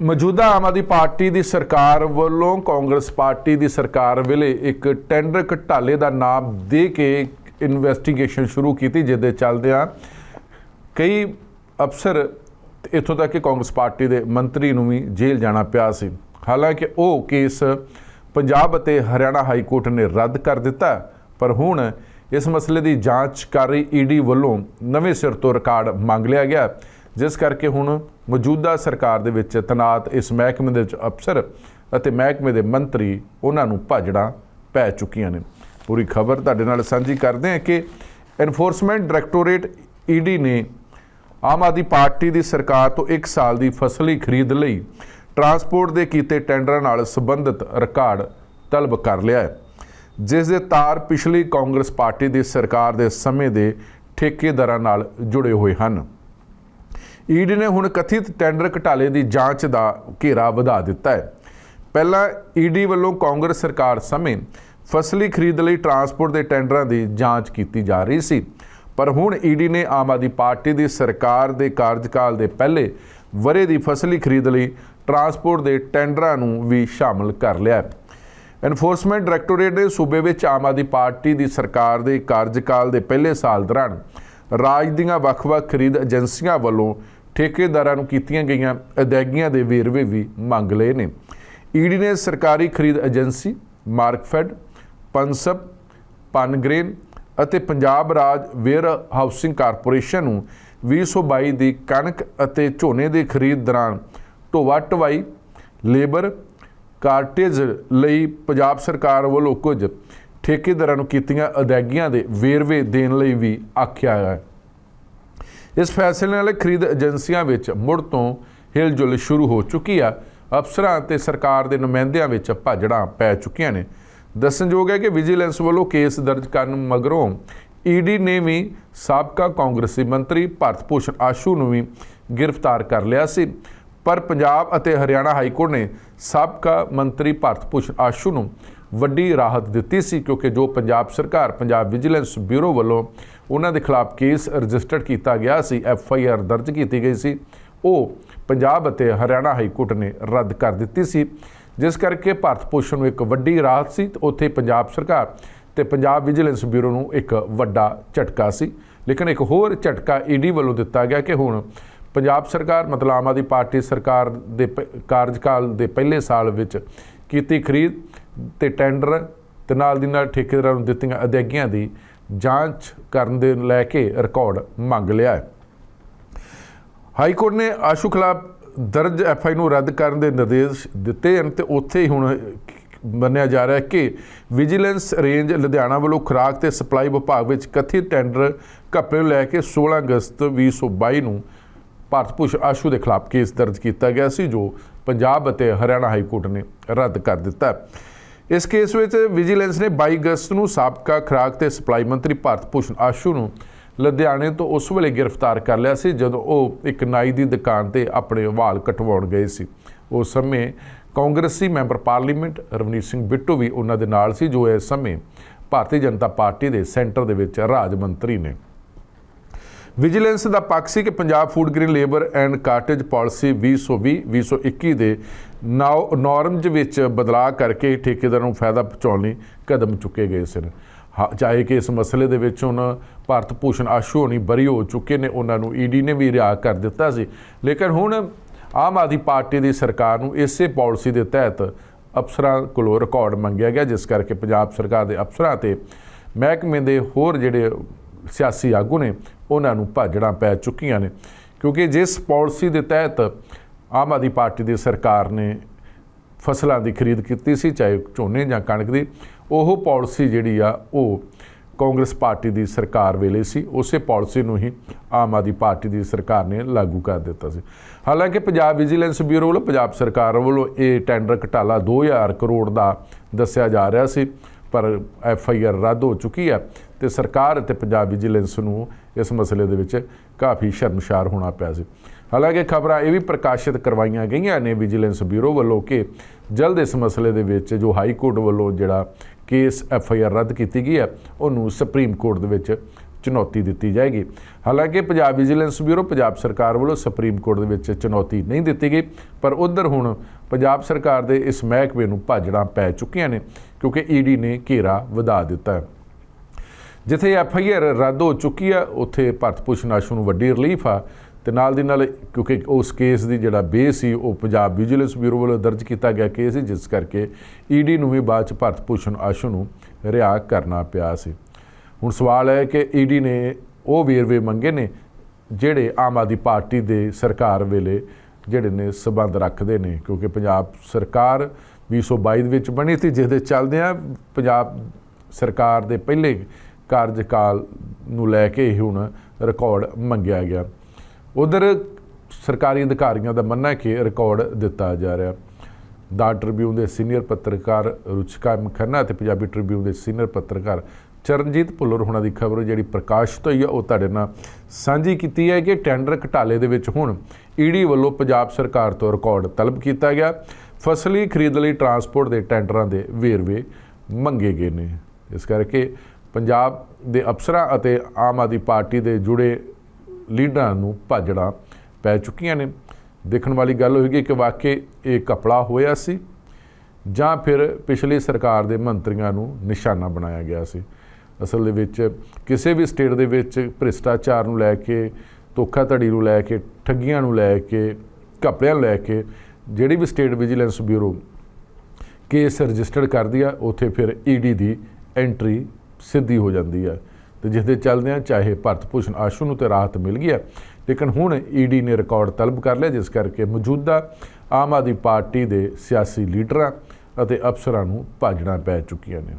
ਮੌਜੂਦਾ ਆਮ ਆਦਮੀ ਪਾਰਟੀ ਦੀ ਸਰਕਾਰ ਵੱਲੋਂ ਕਾਂਗਰਸ ਪਾਰਟੀ ਦੀ ਸਰਕਾਰ ਵੇਲੇ ਇੱਕ ਟੈਂਡਰ ਘਟਾਲੇ ਦਾ ਨਾਮ ਦੇ ਕੇ ਇਨਵੈਸਟੀਗੇਸ਼ਨ ਸ਼ੁਰੂ ਕੀਤੀ, ਜਿਹਦੇ ਚੱਲਦਿਆਂ ਕਈ ਅਫਸਰ ਇੱਥੋਂ ਤੱਕ ਕਿ ਕਾਂਗਰਸ ਪਾਰਟੀ ਦੇ ਮੰਤਰੀ ਨੂੰ ਵੀ ਜੇਲ੍ਹ ਜਾਣਾ ਪਿਆ ਸੀ। ਹਾਲਾਂਕਿ ਉਹ ਕੇਸ ਪੰਜਾਬ ਅਤੇ ਹਰਿਆਣਾ ਹਾਈ ਕੋਰਟ ਨੇ ਰੱਦ ਕਰ ਦਿੱਤਾ, ਪਰ ਹੁਣ ਇਸ ਮਸਲੇ ਦੀ ਜਾਂਚ ਕਰ ਰਹੀ ਈਡੀ ਵੱਲੋਂ ਨਵੇਂ ਸਿਰ ਤੋਂ ਰਿਕਾਰਡ ਮੰਗ ਲਿਆ ਗਿਆ, ਜਿਸ ਕਰਕੇ ਹੁਣ ਮੌਜੂਦਾ ਸਰਕਾਰ ਦੇ ਵਿੱਚ ਤਨਾਤ ਇਸ ਮਹਿਕਮੇ ਦੇ ਵਿੱਚ ਅਫਸਰ ਅਤੇ ਮਹਿਕਮੇ ਦੇ ਮੰਤਰੀ ਉਹਨਾਂ ਨੂੰ ਭਾਜੜਾਂ ਪੈ ਚੁੱਕੀਆਂ ਨੇ। ਪੂਰੀ ਖਬਰ ਤੁਹਾਡੇ ਨਾਲ ਸਾਂਝੀ ਕਰਦੇ ਹਾਂ ਕਿ ਐਨਫੋਰਸਮੈਂਟ ਡਾਇਰੈਕਟੋਰੇਟ ਈਡੀ ਨੇ ਆਮ ਆਦਮੀ ਪਾਰਟੀ ਦੀ ਸਰਕਾਰ ਤੋਂ 1 ਸਾਲ ਦੀ ਫਸਲੀ ਖਰੀਦ ਲਈ ਟਰਾਂਸਪੋਰਟ ਦੇ ਕੀਤੇ ਟੈਂਡਰਾਂ ਨਾਲ ਸੰਬੰਧਿਤ ਰਿਕਾਰਡ ਤਲਬ ਕਰ ਲਿਆ ਹੈ, ਜਿਸ ਦੇ ਤਾਰ ਪਿਛਲੀ ਕਾਂਗਰਸ ਪਾਰਟੀ ਦੀ ਸਰਕਾਰ ਦੇ ਸਮੇਂ ਦੇ ਠੇਕੇਦਾਰਾਂ ਨਾਲ ਜੁੜੇ ਹੋਏ ਹਨ। ਈਡੀ ਨੇ ਹੁਣ ਕਥਿਤ ਟੈਂਡਰ ਘਟਾਲੇ ਦੀ ਜਾਂਚ ਦਾ ਘੇਰਾ ਵਧਾ ਦਿੱਤਾ ਹੈ। ਪਹਿਲਾਂ ਈਡੀ ਵੱਲੋਂ ਕਾਂਗਰਸ ਸਰਕਾਰ ਸਮੇਂ ਫਸਲੀ ਖਰੀਦ ਲਈ ਟਰਾਂਸਪੋਰਟ ਦੇ ਟੈਂਡਰਾਂ ਦੀ ਜਾਂਚ ਕੀਤੀ ਜਾ ਰਹੀ ਸੀ, ਪਰ ਹੁਣ ਈਡੀ ਨੇ ਆਮ ਆਦਮੀ ਪਾਰਟੀ ਦੀ ਸਰਕਾਰ ਦੇ ਕਾਰਜਕਾਲ ਦੇ ਪਹਿਲੇ ਵਰੇ ਦੀ ਫਸਲੀ ਖਰੀਦ ਲਈ ਟਰਾਂਸਪੋਰਟ ਦੇ ਟੈਂਡਰਾਂ ਨੂੰ ਵੀ ਸ਼ਾਮਲ ਕਰ ਲਿਆ ਹੈ। ਐਨਫੋਰਸਮੈਂਟ ਡਾਇਰੈਕਟੋਰੇਟ ਨੇ ਸੂਬੇ ਵਿੱਚ ਆਮ ਆਦਮੀ ਪਾਰਟੀ ਦੀ ਸਰਕਾਰ ਦੇ ਕਾਰਜਕਾਲ ਦੇ ਪਹਿਲੇ ਸਾਲ ਦੌਰਾਨ ਰਾਜ ਦੀਆਂ ਵੱਖ-ਵੱਖ ਖਰੀਦ ਏਜੰਸੀਆਂ ਵੱਲੋਂ ਠੇਕੇਦਾਰਾਂ ਨੂੰ ਕੀਤੀਆਂ ਗਈਆਂ ਅਦਾਇਗੀਆਂ ਦੇ ਵੇਰਵੇ ਵੀ ਮੰਗ ਲਏ ਨੇ। ਈਡੀ ਨੇ ਸਰਕਾਰੀ ਖਰੀਦ ਏਜੰਸੀ, ਮਾਰਕਫੈਡ ਪੰਸਬ ਪਨਗ੍ਰੇਨ ਅਤੇ ਪੰਜਾਬ ਰਾਜ ਵੇਅਰ ਹਾਊਸਿੰਗ ਕਾਰਪੋਰੇਸ਼ਨ ਨੂੰ 2022 ਦੀ ਕਣਕ ਅਤੇ ਝੋਨੇ ਦੀ ਖਰੀਦ ਦੌਰਾਨ ਢੋਆ ਢਵਾਈ ਲੇਬਰ ਕਾਰਟੇਜ ਲਈ ਪੰਜਾਬ ਸਰਕਾਰ ਵੱਲੋਂ ਕੁਝ ਠੇਕੇਦਾਰਾਂ ਨੂੰ ਕੀਤੀਆਂ ਅਦਾਇਗੀਆਂ ਦੇ ਵੇਰਵੇ ਦੇਣ ਲਈ ਵੀ ਆਖਿਆ ਹੈ। ਇਸ ਫੈਸਲੇ ਨਾਲ ਖਰੀਦ ਏਜੰਸੀਆਂ ਵਿੱਚ ਮੁੜ ਤੋਂ ਹਿਲਜੁਲ ਸ਼ੁਰੂ ਹੋ ਚੁੱਕੀ ਆ। ਅਫਸਰਾਂ ਤੇ ਸਰਕਾਰ ਦੇ ਨੁਮਾਇੰਦਿਆਂ ਵਿੱਚ ਭਾਜੜਾਂ ਪੈ ਚੁੱਕੀਆਂ ਨੇ। ਦੱਸਣਯੋਗ ਹੈ ਕਿ ਵਿਜੀਲੈਂਸ ਵੱਲੋਂ ਕੇਸ ਦਰਜ ਕਰਨ ਮਗਰੋਂ ਈਡੀ ਨੇ ਵੀ ਸਾਬਕਾ ਕਾਂਗਰਸੀ ਮੰਤਰੀ ਭਾਰਤ ਭੂਸ਼ਣ ਆਸ਼ੂ ਨੂੰ ਵੀ ਗ੍ਰਿਫਤਾਰ ਕਰ ਲਿਆ ਸੀ। ਪਰ ਪੰਜਾਬ ਅਤੇ ਹਰਿਆਣਾ ਹਾਈ ਕੋਰਟ ਨੇ ਸਾਬਕਾ ਮੰਤਰੀ ਭਾਰਤ ਭੂਸ਼ਣ ਆਸ਼ੂ ਨੂੰ ਵੱਡੀ ਰਾਹਤ ਦਿੱਤੀ ਸੀ ਕਿਉਂਕਿ ਜੋ ਪੰਜਾਬ ਸਰਕਾਰ, ਪੰਜਾਬ ਵਿਜੀਲੈਂਸ ਬਿਊਰੋ ਵੱਲੋਂ ਉਹਨਾਂ ਦੇ ਖਿਲਾਫ ਕੇਸ ਰਜਿਸਟਰਡ ਕੀਤਾ ਗਿਆ ਸੀ, ਐਫ ਆਈ ਆਰ ਦਰਜ ਕੀਤੀ ਗਈ ਸੀ, ਉਹ ਪੰਜਾਬ ਅਤੇ ਹਰਿਆਣਾ ਹਾਈ ਕੋਰਟ ਨੇ ਰੱਦ ਕਰ ਦਿੱਤੀ ਸੀ। ਜਿਸ ਕਰਕੇ ਭਾਰਤ ਭੂਸ਼ਣ ਨੂੰ ਇੱਕ ਵੱਡੀ ਰਾਹਤ ਸੀ ਤੇ ਉੱਥੇ ਪੰਜਾਬ ਸਰਕਾਰ ਤੇ ਪੰਜਾਬ ਵਿਜੀਲੈਂਸ ਬਿਊਰੋ ਨੂੰ ਇੱਕ ਵੱਡਾ ਝਟਕਾ ਸੀ। ਲੇਕਿਨ ਇੱਕ ਹੋਰ ਝਟਕਾ ਈਡੀ ਵੱਲੋਂ ਦਿੱਤਾ ਗਿਆ ਕਿ ਹੁਣ ਪੰਜਾਬ ਸਰਕਾਰ, ਮਤਲਬ ਆਮ ਆਦਮੀ ਪਾਰਟੀ ਸਰਕਾਰ ਦੇ ਪ- ਕਾਰਜਕਾਲ ਦੇ ਪਹਿਲੇ ਸਾਲ ਵਿੱਚ ਕੀਤੀ ਖਰੀਦ ਤੇ ਟੈਂਡਰ ਤੇ ਨਾਲ ਦੀ ਨਾਲ ਠੇਕੇਦਾਰਾਂ ਨੂੰ ਦਿੱਤੀਆਂ ਅਦਾਇਗੀਆਂ ਦੀ ਜਾਂਚ ਕਰਨ ਦੇ ਲੈ ਕੇ ਰਿਕਾਰਡ ਮੰਗ ਲਿਆ ਹੈ। ਹਾਈ ਕੋਰਟ ਨੇ ਆਸ਼ੂ ਖਿਲਾਫ ਦਰਜ ਐਫ ਆਈ ਨੂੰ ਰੱਦ ਕਰਨ ਦੇ ਨਿਰਦੇਸ਼ ਦਿੱਤੇ ਹਨ ਤੇ ਉੱਥੇ ਹੀ ਹੁਣ ਮੰਨਿਆ ਜਾ ਰਿਹਾ ਹੈ ਕਿ ਵਿਜੀਲੈਂਸ ਰੇਂਜ ਲੁਧਿਆਣਾ ਵੱਲੋਂ ਖੁਰਾਕ ਤੇ ਸਪਲਾਈ ਵਿਭਾਗ ਵਿੱਚ ਕਥਿਤ ਟੈਂਡਰ ਘਪਲੇ ਨੂੰ ਲੈ ਕੇ 16 ਅਗਸਤ 2022 ਨੂੰ ਭਾਰਤ ਭੂਸ਼ਣ ਆਸ਼ੂ ਦੇ ਖਿਲਾਫ ਕੇਸ ਦਰਜ ਕੀਤਾ ਗਿਆ ਸੀ, ਜੋ ਪੰਜਾਬ ਅਤੇ ਹਰਿਆਣਾ ਹਾਈ ਕੋਰਟ ਨੇ ਰੱਦ ਕਰ ਦਿੱਤਾ ਇਸ ਕੇਸ ਵਿੱਚ ਵਿਜੀਲੈਂਸ ਨੇ 22 ਅਗਸਤ ਨੂੰ ਸਾਬਕਾ ਖੁਰਾਕ ਤੇ ਸਪਲਾਈ ਮੰਤਰੀ ਭਾਰਤ ਭੂਸ਼ਣ ਆਸ਼ੂ ਨੂੰ ਲੁਧਿਆਣੇ ਤੋਂ ਉਸ ਵੇਲੇ ਗ੍ਰਿਫਤਾਰ ਕਰ ਲਿਆ ਸੀ, ਜਦੋਂ ਉਹ ਇੱਕ ਨਾਈ ਦੀ ਦੁਕਾਨ ਤੇ ਆਪਣੇ ਵਾਲ ਕਟਵਾਉਣ ਗਏ ਸੀ। ਉਸ ਸਮੇਂ ਕਾਂਗਰਸੀ ਮੈਂਬਰ ਪਾਰਲੀਮੈਂਟ ਰਵਨੀਤ ਸਿੰਘ ਬਿੱਟੂ ਵੀ ਉਹਨਾਂ ਦੇ ਨਾਲ ਸੀ, ਜੋ ਇਸ ਸਮੇਂ ਭਾਰਤੀ ਜਨਤਾ ਪਾਰਟੀ ਦੇ ਸੈਂਟਰ ਦੇ ਵਿੱਚ ਰਾਜ ਮੰਤਰੀ ਨੇ। ਵਿਜੀਲੈਂਸ ਦਾ ਪੱਖ ਸੀ ਕਿ Punjab food grain labour and cartage policy 2020 2021 ਦੇ ਨਾਉ ਨਾਰਮਜ਼ ਵਿੱਚ ਬਦਲਾਅ ਕਰਕੇ ਠੇਕੇਦਾਰਾਂ ਨੂੰ ਫਾਇਦਾ ਪਹੁੰਚਾਉਣ ਲਈ ਕਦਮ ਚੁੱਕੇ ਗਏ ਸਨ। ਹਾਂ, ਚਾਹੇ ਕਿ ਇਸ ਮਸਲੇ ਦੇ ਵਿੱਚ ਹੁਣ ਭਾਰਤ ਭੂਸ਼ਣ ਆਸ਼ੂ ਹੋਣੀ ਬਰੀ ਹੋ ਚੁੱਕੇ ਨੇ ਉਹਨਾਂ ਨੂੰ ਈਡੀ ਨੇ ਵੀ ਰਿਹਾ ਕਰ ਦਿੱਤਾ ਸੀ। ਲੇਕਿਨ ਹੁਣ ਆਮ ਆਦਮੀ ਪਾਰਟੀ ਦੀ ਸਰਕਾਰ ਨੂੰ ਇਸੇ ਪਾਲਿਸੀ ਦੇ ਤਹਿਤ ਅਫਸਰਾਂ ਕੋਲੋਂ ਰਿਕਾਰਡ ਮੰਗਿਆ ਗਿਆ ਜਿਸ ਕਰਕੇ ਪੰਜਾਬ ਸਰਕਾਰ ਦੇ ਅਫਸਰਾਂ ਤੇ ਮਹਿਕਮੇ ਦੇ ਹੋਰ ਜਿਹੜੇ ਸਿਆਸੀ ਆਗੂ ਨੇ ਉਹਨਾਂ ਨੂੰ ਭਾਜੜਾਂ ਪੈ ਚੁੱਕੀਆਂ ਨੇ। ਕਿਉਂਕਿ ਜਿਸ ਪਾਲਿਸੀ ਦੇ ਤਹਿਤ ਆਮ ਆਦਮੀ ਪਾਰਟੀ ਦੀ ਸਰਕਾਰ ਨੇ ਫਸਲਾਂ ਦੀ ਖਰੀਦ ਕੀਤੀ ਸੀ, ਚਾਹੇ ਝੋਨੇ ਜਾਂ ਕਣਕ ਦੀ, ਉਹ ਪਾਲਿਸੀ ਜਿਹੜੀ ਆ, ਉਹ ਕਾਂਗਰਸ ਪਾਰਟੀ ਦੀ ਸਰਕਾਰ ਵੇਲੇ ਸੀ। ਉਸੇ ਪਾਲਿਸੀ ਨੂੰ ਹੀ ਆਮ ਆਦਮੀ ਪਾਰਟੀ ਦੀ ਸਰਕਾਰ ਨੇ ਲਾਗੂ ਕਰ ਦਿੱਤਾ ਸੀ। ਹਾਲਾਂਕਿ ਪੰਜਾਬ ਵਿਜੀਲੈਂਸ ਬਿਊਰੋ ਵੱਲੋਂ ਪੰਜਾਬ ਸਰਕਾਰ ਵੱਲੋਂ ਇਹ ਟੈਂਡਰ ਘਟਾਲਾ 2000 ਕਰੋੜ ਦਾ ਦੱਸਿਆ ਜਾ ਰਿਹਾ ਸੀ, ਪਰ ਐਫ ਆਈ ਆਰ ਰੱਦ ਹੋ ਚੁੱਕੀ ਹੈ ਤੇ ਸਰਕਾਰ ਅਤੇ ਪੰਜਾਬ ਵਿਜੀਲੈਂਸ ਨੂੰ ਇਸ ਮਸਲੇ ਦੇ ਵਿੱਚ ਕਾਫੀ ਸ਼ਰਮਸ਼ਾਰ ਹੋਣਾ ਪਿਆ ਸੀ। ਹਾਲਾਂਕਿ ਖਬਰਾਂ ਇਹ ਵੀ ਪ੍ਰਕਾਸ਼ਿਤ ਕਰਵਾਈਆਂ ਗਈਆਂ ਨੇ ਵਿਜੀਲੈਂਸ ਬਿਊਰੋ ਵੱਲੋਂ ਕਿ ਜਲਦ ਇਸ ਮਸਲੇ ਦੇ ਵਿੱਚ ਜੋ ਹਾਈ ਕੋਰਟ ਵੱਲੋਂ ਜਿਹੜਾ ਕੇਸ ਐਫ ਆਈ ਆਰ ਰੱਦ ਕੀਤੀ ਗਈ ਹੈ, ਉਹਨੂੰ ਸੁਪਰੀਮ ਕੋਰਟ ਦੇ ਵਿੱਚ ਚੁਣੌਤੀ ਦਿੱਤੀ ਜਾਏਗੀ। ਹਾਲਾਂਕਿ ਪੰਜਾਬ ਵਿਜੀਲੈਂਸ ਬਿਊਰੋ, ਪੰਜਾਬ ਸਰਕਾਰ ਵੱਲੋਂ ਸੁਪਰੀਮ ਕੋਰਟ ਦੇ ਵਿੱਚ ਚੁਣੌਤੀ ਨਹੀਂ ਦਿੱਤੀ ਗਈ, ਪਰ ਉਧਰ ਹੁਣ ਪੰਜਾਬ ਸਰਕਾਰ ਦੇ ਇਸ ਮਹਿਕਮੇ ਨੂੰ ਭਾਜੜਾਂ ਪੈ ਚੁੱਕੀਆਂ ਨੇ, ਕਿਉਂਕਿ ਈਡੀ ਨੇ ਘੇਰਾ ਵਧਾ ਦਿੱਤਾ ਹੈ। ਜਿੱਥੇ ਐਫ ਆਈ ਆਰ ਰੱਦ ਹੋ ਚੁੱਕੀ ਆ, ਉੱਥੇ ਭਾਰਤ ਭੂਸ਼ਣ ਆਸ਼ੂ ਨੂੰ ਵੱਡੀ ਰਿਲੀਫ ਆ ਤੇ ਨਾਲ ਦੀ ਨਾਲ ਕਿਉਂਕਿ ਉਸ ਕੇਸ ਦੀ ਜਿਹੜਾ ਬੇਸ ਸੀ, ਉਹ ਪੰਜਾਬ ਵਿਜੀਲੈਂਸ ਬਿਊਰੋ ਵੱਲੋਂ ਦਰਜ ਕੀਤਾ ਗਿਆ ਕੇਸ ਸੀ, ਜਿਸ ਕਰਕੇ ਈਡੀ ਨੂੰ ਵੀ ਬਾਅਦ ਚ ਭਾਰਤ ਭੂਸ਼ਣ ਆਸ਼ੂ ਨੂੰ ਰਿਹਾ ਕਰਨਾ ਪਿਆ ਸੀ। ਹੁਣ ਸਵਾਲ ਹੈ ਕਿ ਈਡੀ ਨੇ ਉਹ ਵੇਰਵੇ ਮੰਗੇ ਨੇ ਜਿਹੜੇ ਆਮ ਆਦਮੀ ਪਾਰਟੀ ਦੇ ਸਰਕਾਰ ਵੇਲੇ ਜਿਹੜੇ ਨੇ ਸਬੰਧ ਰੱਖਦੇ ਨੇ, ਕਿਉਂਕਿ ਪੰਜਾਬ ਸਰਕਾਰ 2022 ਦੇ ਵਿੱਚ ਬਣੀ ਸੀ ਜਿਸ ਦੇ ਚੱਲਦਿਆਂ ਪੰਜਾਬ ਸਰਕਾਰ ਦੇ ਪਹਿਲੇ ਕਾਰਜਕਾਲ ਨੂੰ ਲੈ ਕੇ ਹੁਣ ਰਿਕਾਰਡ ਮੰਗਿਆ ਗਿਆ। ਉਧਰ ਸਰਕਾਰੀ ਅਧਿਕਾਰੀਆਂ ਦਾ ਮੰਨਣਾ ਹੈ ਕਿ ਰਿਕਾਰਡ ਦਿੱਤਾ ਜਾ ਰਿਹਾ। ਦਾ ਟ੍ਰਿਬਿਊਨ ਦੇ ਸੀਨੀਅਰ ਪੱਤਰਕਾਰ ਰੁਚਿਕਾ ਮਖੰਨਾ ਅਤੇ ਪੰਜਾਬੀ ਟ੍ਰਿਬਿਊਨ ਦੇ ਸੀਨੀਅਰ ਪੱਤਰਕਾਰ ਚਰਨਜੀਤ ਭੁੱਲਰ ਹੋਣਾ ਦੀ ਖਬਰ ਜਿਹੜੀ ਪ੍ਰਕਾਸ਼ਿਤ ਹੋਈ ਹੈ ਉਹ ਤੁਹਾਡੇ ਨਾਲ ਸਾਂਝੀ ਕੀਤੀ ਹੈ ਕਿ ਟੈਂਡਰ ਘਟਾਲੇ ਦੇ ਵਿੱਚ ਹੁਣ ਈਡੀ ਵੱਲੋਂ ਪੰਜਾਬ ਸਰਕਾਰ ਤੋਂ ਰਿਕਾਰਡ ਤਲਬ ਕੀਤਾ ਗਿਆ। ਫਸਲੀ ਖਰੀਦ ਲਈ ਟਰਾਂਸਪੋਰਟ ਦੇ ਟੈਂਡਰਾਂ ਦੇ ਵੇਰਵੇ ਮੰਗੇ ਗਏ ਨੇ। ਇਸ ਕਰਕੇ ਪੰਜਾਬ ਦੇ ਅਫਸਰਾਂ ਅਤੇ ਆਮ ਆਦਮੀ ਪਾਰਟੀ ਦੇ ਜੁੜੇ ਲੀਡਰਾਂ ਨੂੰ ਭਾਜੜਾਂ ਪੈ ਚੁੱਕੀਆਂ ਨੇ। ਦੇਖਣ ਵਾਲੀ ਗੱਲ ਹੋਏਗੀ ਕਿ ਵਾਕਈ ਇਹ ਕਪੜਾ ਹੋਇਆ ਸੀ ਜਾਂ ਫਿਰ ਪਿਛਲੀ ਸਰਕਾਰ ਦੇ ਮੰਤਰੀਆਂ ਨੂੰ ਨਿਸ਼ਾਨਾ ਬਣਾਇਆ ਗਿਆ ਸੀ। ਅਸਲ ਦੇ ਵਿੱਚ ਕਿਸੇ ਵੀ ਸਟੇਟ ਦੇ ਵਿੱਚ ਭ੍ਰਿਸ਼ਟਾਚਾਰ ਨੂੰ ਲੈ ਕੇ, ਧੋਖਾਧੜੀ ਨੂੰ ਲੈ ਕੇ, ਠੱਗੀਆਂ ਨੂੰ ਲੈ ਕੇ, ਘਪਲਿਆਂ ਨੂੰ ਲੈ ਕੇ ਜਿਹੜੀ ਵੀ state vigilance bureau case registered ਕਰਦੀ ਆ, ਉੱਥੇ ਫਿਰ ਈਡੀ ਦੀ ਐਂਟਰੀ ਸਿੱਧੀ ਹੋ ਜਾਂਦੀ ਹੈ ਤੇ ਜਿਸ ਦੇ ਚੱਲਦਿਆਂ ਚਾਹੇ ਭਾਰਤ ਭੂਸ਼ਣ ਆਸ਼ੂ ਨੂੰ ਤੇ ਰਾਹਤ ਮਿਲ ਗਈ ਹੈ, ਲੇਕਿਨ ਹੁਣ ਈਡੀ ਨੇ ਰਿਕਾਰਡ ਤਲਬ ਕਰ ਲਿਆ, ਜਿਸ ਕਰਕੇ ਮੌਜੂਦਾ ਆਮ ਆਦਮੀ ਪਾਰਟੀ ਦੇ ਸਿਆਸੀ ਲੀਡਰਾਂ ਅਤੇ ਅਫਸਰਾਂ ਨੂੰ ਭਾਜਣਾ ਪੈ ਚੁੱਕੀਆਂ ਨੇ।